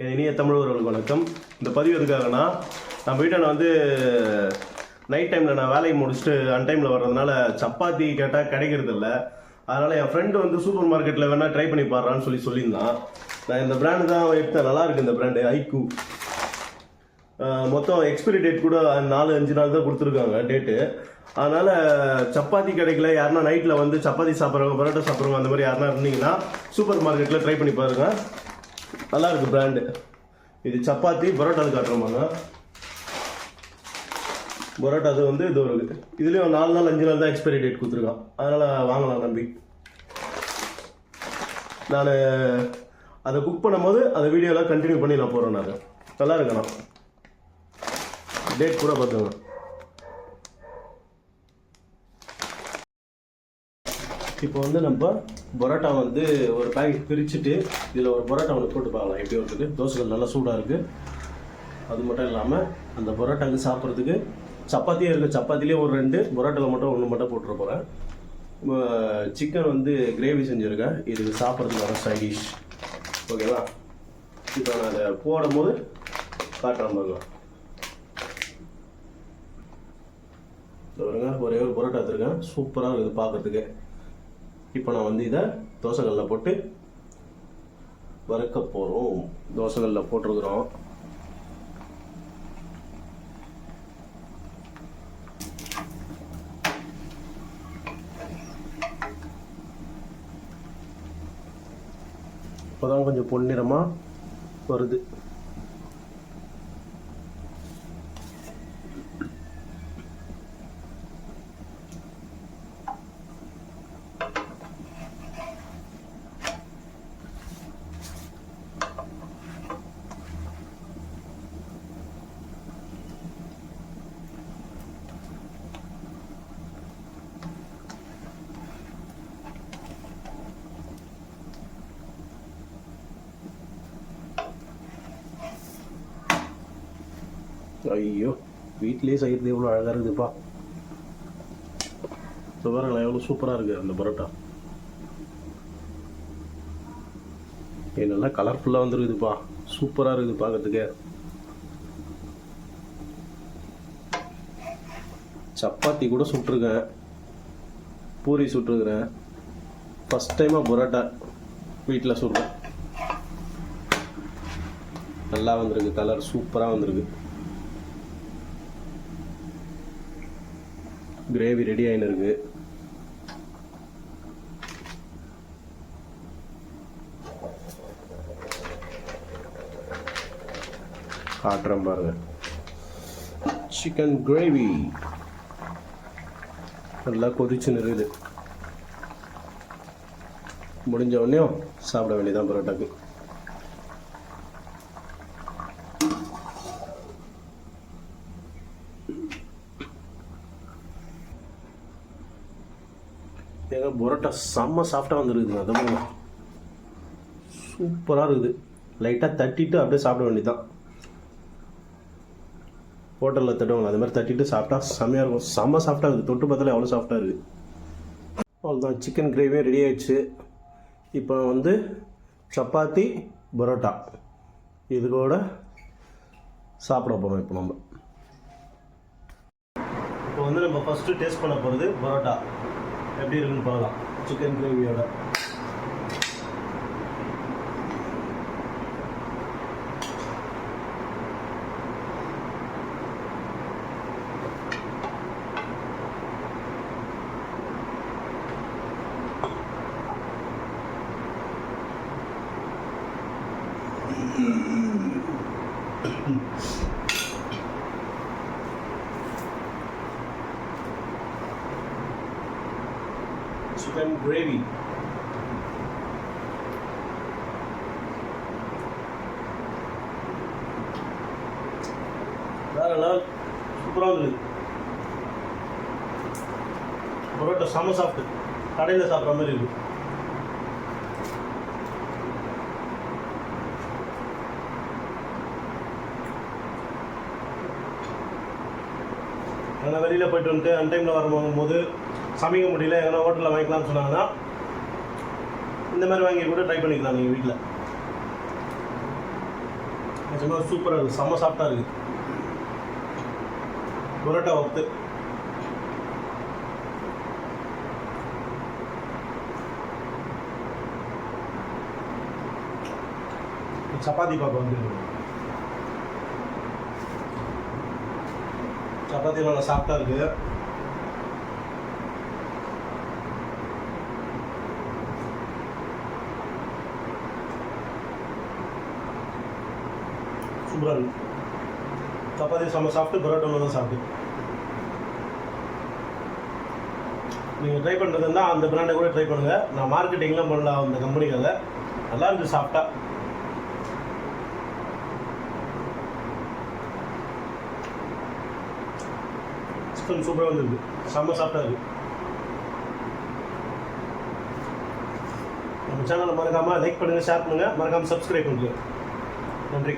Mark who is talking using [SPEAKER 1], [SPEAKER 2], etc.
[SPEAKER 1] என் இனிய தமிழர்களுக்கு வணக்கம். இந்த பதிவு எதுக்காகனா நம்ம நான் வந்து நைட் டைமில் நான் வேலையை முடிச்சுட்டு அன் டைமில் வர்றதுனால சப்பாத்தி கேட்டால் கிடைக்கிறது இல்லை. அதனால் என் ஃப்ரெண்டு வந்து சூப்பர் மார்க்கெட்டில் வேணால் ட்ரை பண்ணி பாடுறான்னு சொல்லி சொல்லியிருந்தான். நான் இந்த பிராண்டு தான் எடுத்தேன். நல்லாயிருக்கு இந்த பிராண்டு ஐக்கூ மொத்தம் எக்ஸ்பிரி டேட் கூட நாலு அஞ்சு நாள் தான் கொடுத்துருக்காங்க டேட்டு அதனால் சப்பாத்தி கிடைக்கல. யாருன்னா நைட்டில் வந்து சப்பாத்தி சாப்பிட்றவங்க பரோட்டா சாப்பிட்றவங்க அந்த மாதிரி யாருன்னா இருந்தீங்கன்னா சூப்பர் மார்க்கெட்டில் ட்ரை பண்ணி பாருங்கள் நல்லா இருக்கு பிராண்டு இது சப்பாத்தி பரோட்டா காட்டுறோமாங்க. பரோட்டா அது வந்து இது ஒரு இதுலேயும் நாலு நாள் அஞ்சு நாள் தான் எக்ஸ்பைரி டேட் கொடுத்துருக்கான். அதனால் வாங்கலாம் தம்பி. நான் அதை குக் பண்ணும்போது அந்த வீடியோலாம் கண்டினியூ பண்ணி நான் போகிறேன் நான். நல்லா இருக்கணும். டேட் கூட பார்த்துக்கணும் இப்போ வந்து நம்ம பரோட்டா வந்து ஒரு பேக்கெட் பிரிச்சுட்டு இதில் ஒரு பரோட்டா ஒன்று போட்டு பார்க்கலாம். எப்படி இருக்குது தோசைகள் நல்லா சூடாக இருக்குது அது மட்டும் இல்லாமல் அந்த பரோட்டாக்கு சாப்பிட்றதுக்கு சப்பாத்தியே இருக்குது சப்பாத்திலே ஒரு ரெண்டு பரோட்டாவில் மட்டும் ஒன்று மட்டும் போட்டுற போகிறேன் சிக்கன் வந்து கிரேவி செஞ்சுருக்கேன். இது சாப்பிட்றதுக்கு வர சைட் டிஷ் ஓகேவா இப்போ நான் அதை போடும்போது காட்டுறேன் பாருங்க. பாருங்க. ஒரே ஒரு பரோட்டா எடுத்துருக்கேன். சூப்பராக இருக்குது பார்க்கறதுக்கு. இப்போ நான் வந்து இதை தோசைகளில் போட்டு வறுக்க போகிறோம் தோசைகளில் போட்டிருக்கிறோம். இப்போதான் கொஞ்சம் பொன்னிறமாக வருது. ஐயோ வீட்லேயே செய்கிறது எவ்வளோ அழகாக இருக்குதுப்பா இப்போ பாருங்களேன் எவ்வளோ சூப்பராக இருக்குது அந்த பரோட்டா ஏய், நல்லா கலர்ஃபுல்லாக வந்துருக்குதுப்பா சூப்பராக இருக்குது பார்க்கறதுக்கு சப்பாத்தி கூட சுட்டிருக்கேன் பூரி சுட்டிருக்கிறேன் ஃபஸ்ட் டைமாக பரோட்டா வீட்டில் சுடுறேன் நல்லா வந்திருக்கு கலர் சூப்பராக வந்திருக்கு கிரேவி ரெடி ஆகின்னு இருக்கு காட்டுறேன் பாருங்க. சிக்கன் கிரேவி நல்லா கொதிச்சு இருக்குது முடிஞ்ச உடனே சாப்பிட வேண்டியதான் பரோட்டாக்கு. ஏங்க பரோட்டா செம்ம சாஃப்டாக வந்துருக்குதுங்க அதான் சூப்பராக இருக்குது. லைட்டாக தட்டிட்டு அப்படியே சாப்பிட வேண்டியதான் ஹோட்டலில் தட்டுவாங்க அது மாதிரி தட்டிட்டு சாப்பிட்டா செம்மையாக இருக்கும். செம்ம சாஃப்டாக இருக்குது. தொட்டு பார்த்தாலே அவ்வளோ சாஃப்டாக இருக்குது. அவ்வளோதான் சிக்கன் கிரேவியும் ரெடி ஆயிடுச்சு. இப்போ வந்து சப்பாத்தி பரோட்டா. இது கூட சாப்பிட போகிறோம் இப்போ நம்ம. இப்போ வந்து நம்ம ஃபஸ்ட்டு டேஸ்ட் பண்ண போகிறது பரோட்டா. எப்படி இருக்குன்னு பார்க்கலாம். சிக்கன் கிரேவியோட சிக்கன் கிரேவி gravy. லெவல் சூப்பராக இருக்குது பரோட்டா செம்ம சாப்பிட்டு கடையில் சாப்பிட்ற மாதிரி இருக்கு. எங்கன்னா வெளியில் போயிட்டு வந்துட்டு அன் டைமில் வரும்போது சமைக்க முடியல எங்கன்னா ஹோட்டலில் வாங்கிக்கலாம்னு சொன்னாங்கன்னா இந்த மாதிரி வாங்கி கூட ட்ரை பண்ணிக்கலாம் நீங்கள் வீட்டில் நிஜமாக சூப்பராக இருக்குது செம்ம சாஃப்டாக இருக்குது புரோட்டா ஒத்து சப்பாத்தி பாப்பா வந்து சப்பாத்தி நல்லா சாஃப்டாக இருக்குது சூப்பராக சப்பாத்தி செம்ம சாப்பிட்டு பரோட்டா தான் சாப்பிட்டு நீங்கள் ட்ரை பண்ணுறது இருந்தால் அந்த பிராண்டை கூட ட்ரை பண்ணுங்கள் நான் மார்க்கெட்டிங்லாம் பண்ணல அந்த கம்பெனிக்காக நல்லா இருக்கு சாப்பிட்டா. சிக்கன் சூப்பராக வந்துருக்கு. செம்ம சாப்பிட்டா இருக்குது நம்ம சேனலை மறக்காமல் லைக் பண்ணுங்கள் ஷேர் பண்ணுங்கள் மறக்காமல் சப்ஸ்கிரைப் பண்ணுங்கள் நன்றி.